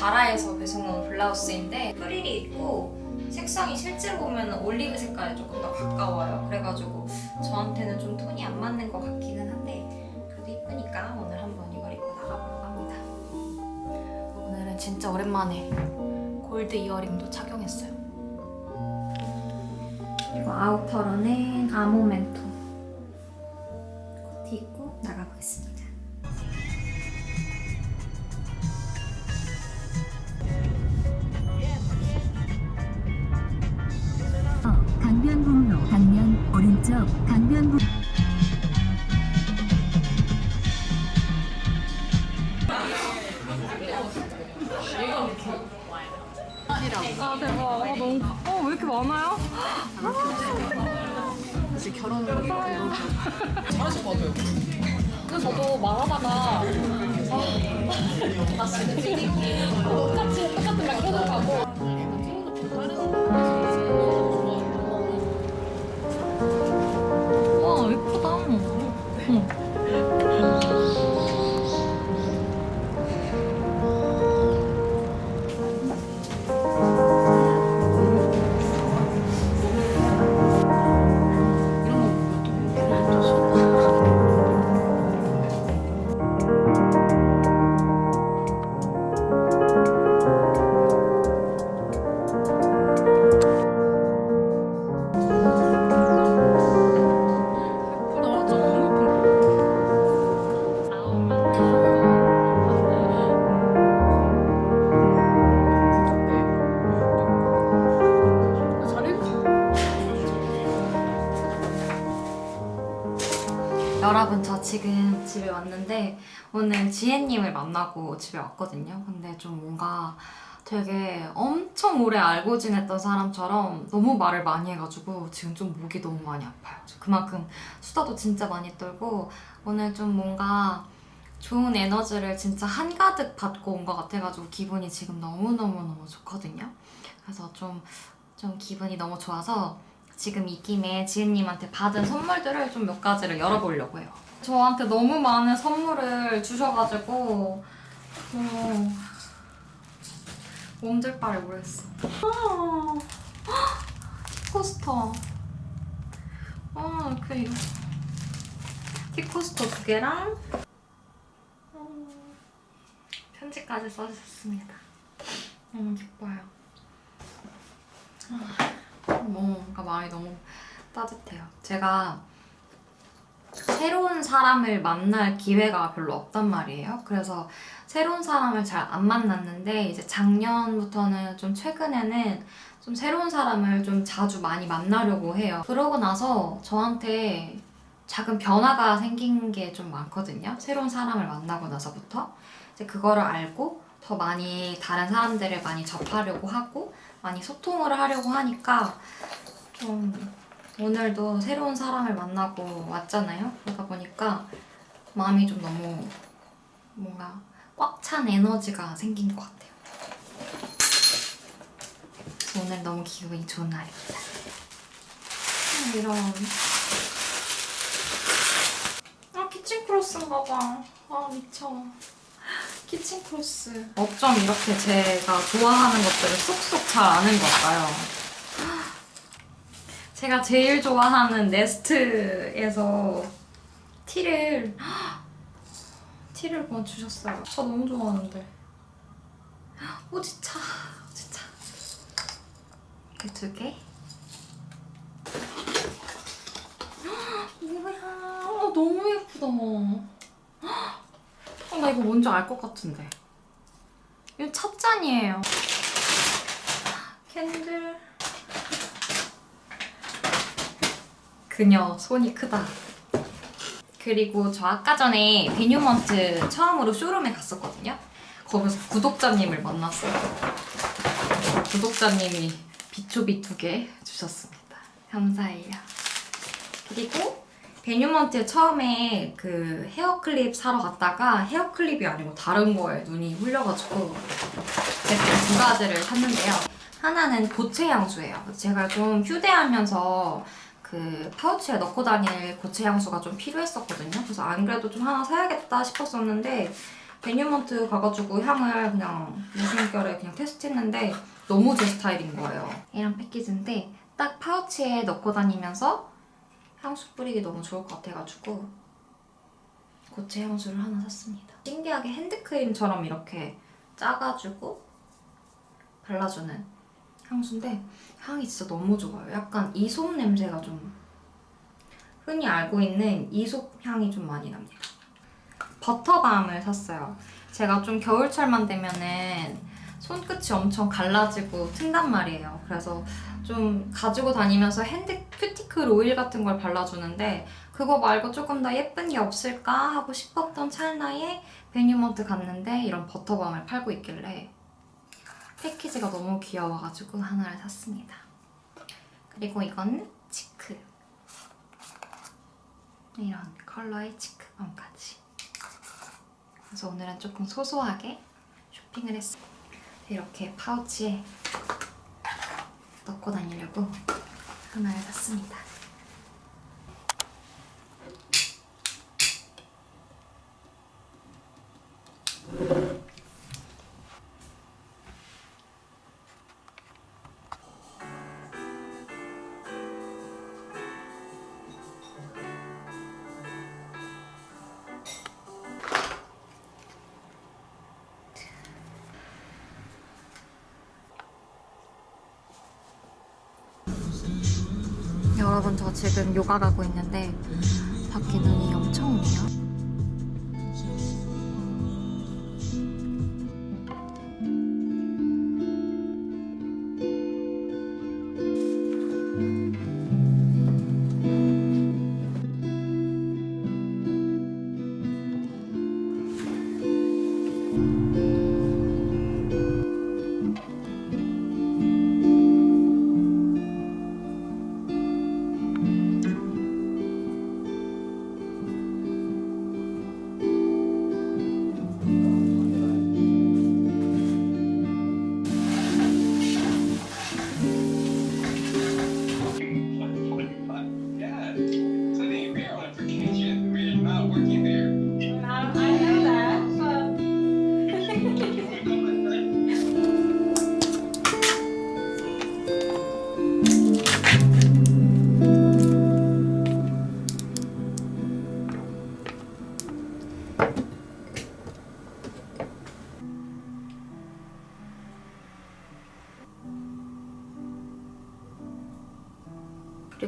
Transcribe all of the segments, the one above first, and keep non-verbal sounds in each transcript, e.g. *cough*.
자라에서 배송온 블라우스인데 프릴이 있고 색상이 실제로 보면 올리브 색깔에 조금 더 가까워요. 그래가지고 저한테는 좀 톤이 안 맞는 것 같기는 한데 그래도 이쁘니까 오늘 한번 이걸 입고 나가보려고 합니다. 오늘은 진짜 오랜만에 골드 이어링도 착용했어요. 그리고 아우터로는 아모멘토 아 대박. 아, 너무. 어, 왜 이렇게 많아요? 근데 저도 말하다가 똑같이 똑같은 말 계속 가고 여러분 저 지금 집에 왔는데 오늘 지혜님을 만나고 집에 왔거든요. 근데 좀 뭔가 되게 엄청 오래 알고 지냈던 사람처럼 너무 말을 많이 해가지고 지금 좀 목이 너무 많이 아파요. 그만큼 수다도 진짜 많이 떨고 오늘 좀 뭔가 좋은 에너지를 진짜 한가득 받고 온 것 같아가지고 기분이 지금 너무너무너무 좋거든요. 그래서 좀, 좀 기분이 너무 좋아서 지금 이 김에 지은님한테 받은 선물들을 좀 몇 가지를 열어보려고 해요. 저한테 너무 많은 선물을 주셔가지고 어, 몸들 바를 모르겠어. 아, 티코스터. 아, 그 이거. 티코스터 두 개랑 어, 편지까지 써주셨습니다. 너무 기뻐요. 뭔가 마음이 너무 따뜻해요. 제가 새로운 사람을 만날 기회가 별로 없단 말이에요. 그래서 새로운 사람을 잘 안 만났는데 이제 작년부터는 좀 최근에는 좀 새로운 사람을 좀 자주 많이 만나려고 해요. 그러고 나서 저한테 작은 변화가 생긴 게 좀 많거든요. 새로운 사람을 만나고 나서부터 이제 그거를 알고 더 많이 다른 사람들을 많이 접하려고 하고 많이 소통을 하려고 하니까 좀 오늘도 새로운 사람을 만나고 왔잖아요. 그러다 보니까 마음이 좀 너무 뭔가 꽉 찬 에너지가 생긴 것 같아요. 오늘 너무 기분이 좋은 날입니다. 아, 이런 아 키친 크로스인가 봐. 아 미쳐. 키친 크로스. 어쩜 이렇게 제가 좋아하는 것들을 쏙쏙 잘 아는 걸까요? *gasps* 제가 제일 좋아하는 네스트에서 티를 *gasps* 티를 주셨어요. 저 너무 좋아하는데. *gasps* 오지차, 오지차. 이렇게 두 개. 뭐야? 어, 너무 예쁘다. 어, 나 이거 뭔지 알 것 같은데. 이거 첫 잔이에요. 캔들. 그녀 손이 크다. 그리고 저 아까 전에 베뉴먼트 처음으로 쇼룸에 갔었거든요. 거기서 구독자님을 만났어요. 구독자님이 비초비 두 개 주셨습니다. 감사해요. 그리고 베뉴먼트 처음에 그 헤어클립 사러 갔다가 헤어클립이 아니고 다른 거에 눈이 훌려가지고 제가 두 가지를 샀는데요. 하나는 고체 향수예요. 제가 좀 휴대하면서 그 파우치에 넣고 다닐 고체 향수가 좀 필요했었거든요. 그래서 안 그래도 좀 하나 사야겠다 싶었었는데 베뉴먼트 가가지고 향을 그냥 무심결에 그냥 테스트했는데 너무 제 스타일인 거예요. 이런 패키지인데 딱 파우치에 넣고 다니면서 향수 뿌리기 너무 좋을 것 같아가지고 고체 향수를 하나 샀습니다. 신기하게 핸드크림처럼 이렇게 짜가지고 발라주는 향수인데 향이 진짜 너무 좋아요. 약간 이솝 냄새가 좀 흔히 알고 있는 이솝 향이 좀 많이 납니다. 버터밤을 샀어요. 제가 좀 겨울철만 되면은 손끝이 엄청 갈라지고 튼단 말이에요. 그래서 좀 가지고 다니면서 핸드 큐티클 오일 같은 걸 발라주는데 그거 말고 조금 더 예쁜 게 없을까 하고 싶었던 찰나에 베뉴먼트 갔는데 이런 버터밤을 팔고 있길래 패키지가 너무 귀여워가지고 하나를 샀습니다. 그리고 이건 치크. 이런 컬러의 치크밤까지. 그래서 오늘은 조금 소소하게 쇼핑을 했어요. 이렇게 파우치에 넣고 다니려고 하나를 샀습니다. 여러분 저 지금 요가 가고 있는데 밖에 눈이 엄청 오네요.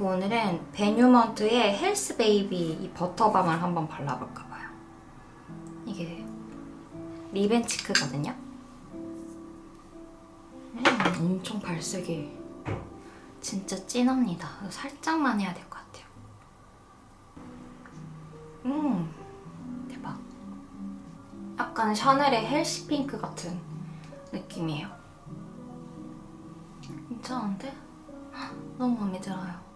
그리고 오늘은 베뉴먼트의 헬스 베이비 이 버터밤을 한번 발라볼까 봐요. 이게 리벤치크거든요. 음, 엄청 발색이 진짜 진합니다. 살짝만 해야 될 것 같아요. 음, 대박. 약간 샤넬의 헬시 핑크 같은 느낌이에요. 괜찮은데? 헉, 너무 마음에 들어요.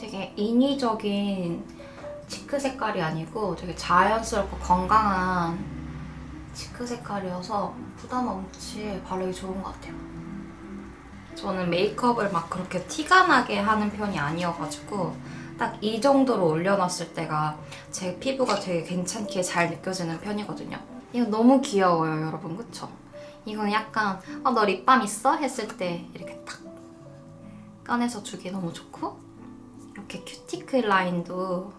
되게 인위적인 치크 색깔이 아니고 되게 자연스럽고 건강한 치크 색깔이어서 부담 없이 바르기 좋은 것 같아요. 저는 메이크업을 막 그렇게 티가 나게 하는 편이 아니어가지고 딱 이 정도로 올려놨을 때가 제 피부가 되게 괜찮게 잘 느껴지는 편이거든요. 이거 너무 귀여워요, 여러분. 그쵸? 이건 약간 아, 너 립밤 있어? 했을 때 이렇게 탁 꺼내서 주기 너무 좋고 이렇게 큐티클 라인도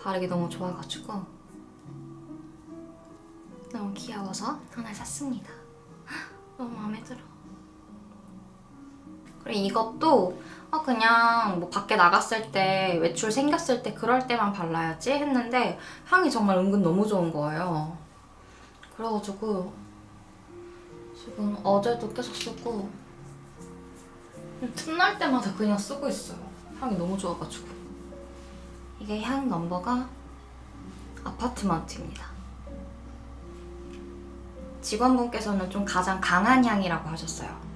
바르기 너무 좋아가지고 너무 귀여워서 하나 샀습니다. *gasps* 너무 마음에 들어. 그리고 이것도 아 그냥 뭐 밖에 나갔을 때 외출 생겼을 때 그럴 때만 발라야지 했는데 향이 정말 은근 너무 좋은 거예요. 그래가지고 지금 어제도 계속 쓰고 틈날 때마다 그냥 쓰고 있어요. 향이 너무 좋아가지고. 이게 향 넘버가 아파트먼트입니다. 직원분께서는 좀 가장 강한 향이라고 하셨어요.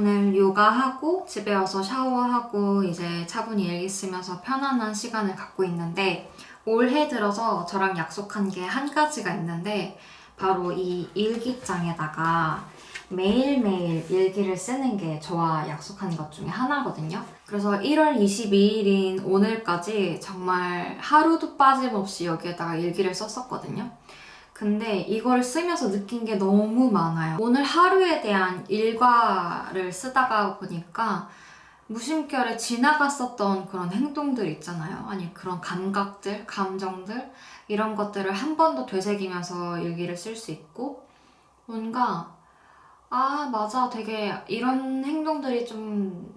오늘 요가하고 집에 와서 샤워하고 이제 차분히 일기 쓰면서 편안한 시간을 갖고 있는데 올해 들어서 저랑 약속한 게 한 가지가 있는데 바로 이 일기장에다가 매일매일 일기를 쓰는 게 저와 약속한 것 중에 하나거든요. 그래서 1월 22일인 오늘까지 정말 하루도 빠짐없이 여기에다가 일기를 썼었거든요. 근데 이걸 쓰면서 느낀 게 너무 많아요. 오늘 하루에 대한 일과를 쓰다가 보니까 무심결에 지나갔었던 그런 행동들 있잖아요. 아니, 그런 감각들, 감정들, 이런 것들을 한 번 더 되새기면서 일기를 쓸 수 있고, 뭔가, 아, 맞아. 되게 이런 행동들이 좀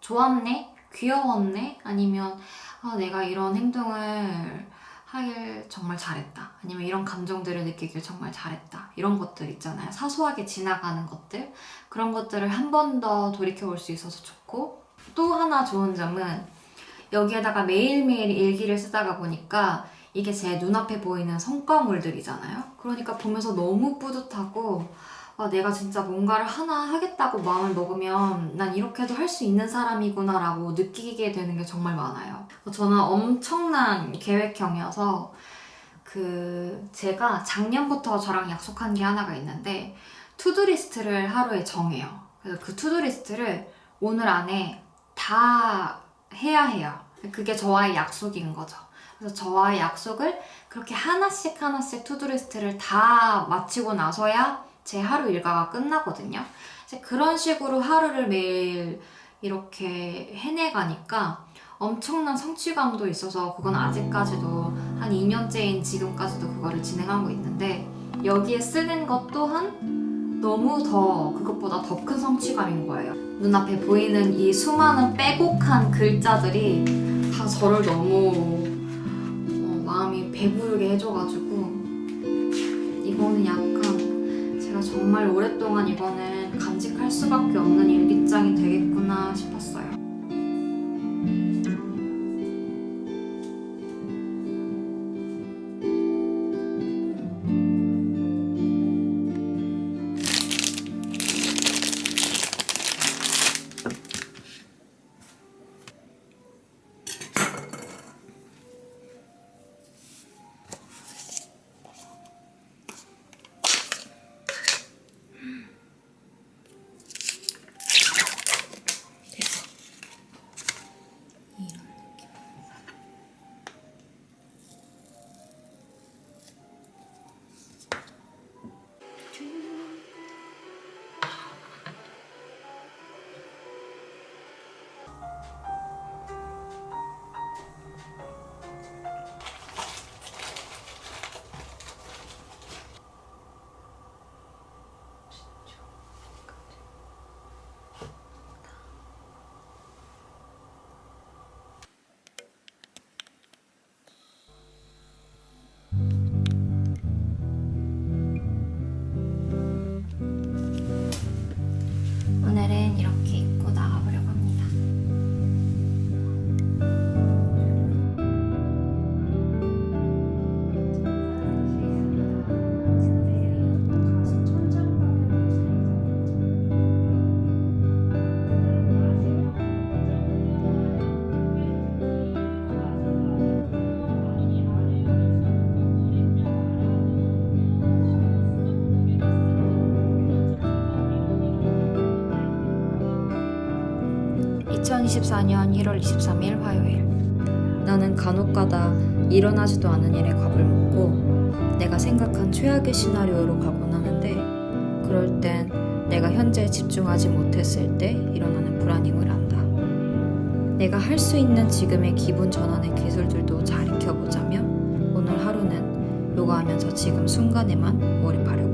좋았네? 귀여웠네? 아니면, 아, 내가 이런 행동을 하길 정말 잘했다. 아니면 이런 감정들을 느끼길 정말 잘했다. 이런 것들 있잖아요. 사소하게 지나가는 것들. 그런 것들을 한 번 더 돌이켜 볼 수 있어서 좋고, 또 하나 좋은 점은 여기에다가 매일매일 일기를 쓰다가 보니까 이게 제 눈앞에 보이는 성과물들이잖아요. 그러니까 보면서 너무 뿌듯하고, 아, 내가 진짜 뭔가를 하나 하겠다고 마음을 먹으면 난 이렇게도 할 수 있는 사람이구나라고 느끼게 되는 게 정말 많아요. 저는 엄청난 계획형이어서 그 제가 작년부터 저랑 약속한 게 하나가 있는데 투두리스트를 하루에 정해요. 그래서 그 투두리스트를 오늘 안에 다 해야 해요. 그게 저와의 약속인 거죠. 그래서 저와의 약속을 그렇게 하나씩 하나씩 투두리스트를 다 마치고 나서야 제 하루 일과가 끝나거든요. 그런 식으로 하루를 매일 이렇게 해내가니까 엄청난 성취감도 있어서 그건 아직까지도 한 2년째인 지금까지도 그거를 진행하고 있는데 여기에 쓰는 것 또한 너무 더 그것보다 더 큰 성취감인 거예요. 눈앞에 보이는 이 수많은 빼곡한 글자들이 다 저를 너무 어, 마음이 배부르게 해줘가지고 이거는 약간 제가 정말 오랫동안 이거는 간직할 수밖에 없는 일기장이 되겠구나 싶었어요. (2024년 1월 23일) 화요일 나는 간혹가다 일어나지도 않은 일에 겁을 먹고 내가 생각한 최악의 시나리오로 가곤 하는데 그럴 땐 내가 현재 집중하지 못했을 때 일어나는 불안임을 안다. 내가 할 수 있는 지금의 기분 전환의 기술들도 잘 익혀보자며 오늘 하루는 요가하면서 지금 순간에만 몰입하려